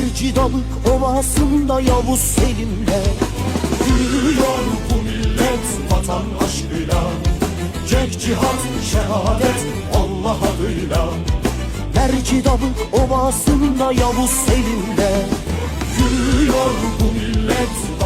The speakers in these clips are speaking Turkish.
Mercidalık ovasında Yavuz Selim'le Yürüyor bu millet vatan aşkıyla Cek cihat şehadet Allah adıyla. Mercidalık ovasında Yavuz Selim'le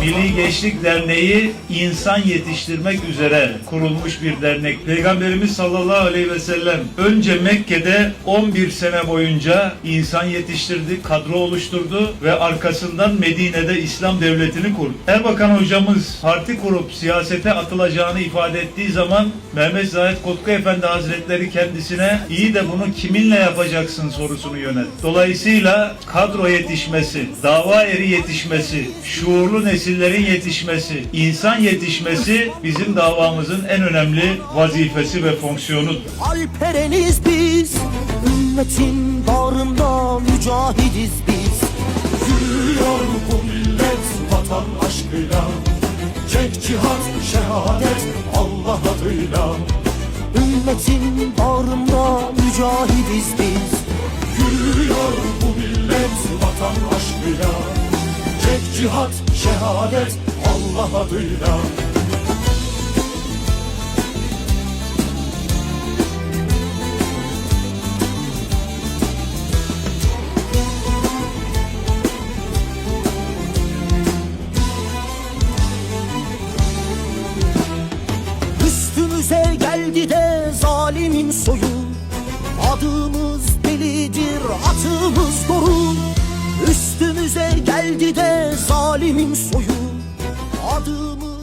Milli Gençlik Derneği insan yetiştirmek üzere kurulmuş bir dernek. Peygamberimiz sallallahu aleyhi ve sellem önce Mekke'de 11 sene boyunca insan yetiştirdi, kadro oluşturdu ve arkasından Medine'de İslam devletini kurdu. Erbakan hocamız parti kurup siyasete atılacağını ifade ettiği zaman Mehmet Zahid Kotku Efendi Hazretleri kendisine iyi de bunu kiminle yapacaksın sorusunu yöneltti. Dolayısıyla kadro yetişmesi, dava eri yetişmesi, şuurlu nesillerin yetişmesi, insan yetişmesi bizim davamızın en önemli vazifesi ve fonksiyonudur. Alpereniz biz Ümmetin bağrında mücahidiz biz. Yürüyor bu millet vatan aşkıyla. Çek cihat şehadet Allah adıyla. Ümmetin bağrında mücahidiz biz. Yürüyor cihat şehadet Allah adıyla. Üstümüze geldi de zalimin soyu. Adımız delidir atımız doğru geldi de zalimin soyu Adımız